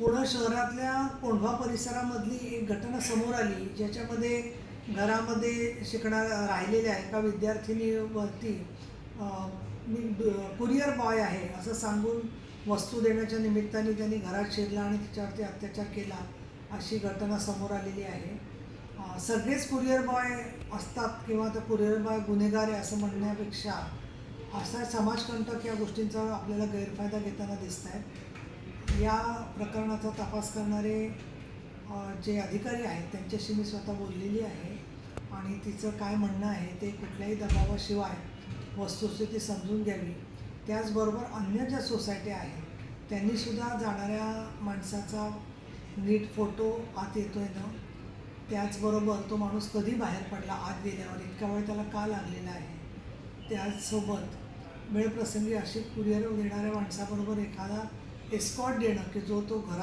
पुणे शहरातल्या कोंढवा परिसरामधली एक घटना समोर आली ज्याच्यामध्ये घरामध्ये शिकणार राहिलेल्या एका विद्यार्थिनीवरती मी कुरिअर बॉय आहे असं सांगून वस्तू देण्याच्या निमित्ताने त्यांनी घरात शिरला आणि तिच्यावरती अत्याचार केला अशी घटना समोर आलेली आहे. सगळेच कुरिअर बॉय असतात किंवा त्या कुरिअर बॉय गुन्हेगार आहे असं म्हणण्यापेक्षा असा समाजकंटक या गोष्टींचा आपल्याला गैरफायदा घेताना दिसत आहे या प्रकरणाचा तपास करणारे जे अधिकारी आहेत त्यांच्याशी मी स्वतः बोललेली आहे आणि तिचं काय म्हणणं आहे ते कुठल्याही दबावाशिवाय वस्तुस्थिती समजून घ्यावी. त्याचबरोबर अन्य ज्या सोसायट्या आहेत त्यांनीसुद्धा जाणाऱ्या माणसाचा नीट फोटो आत येतो आहे ना? त्याचबरोबर तो माणूस कधी बाहेर पडला आत गेल्यावर? इतका वेळ त्याला का लागलेला आहे? त्याचसोबत वेळप्रसंगी अशी कुरिअर देणाऱ्या माणसाबरोबर एखादा एस्कॉट देणं की जो तो घरात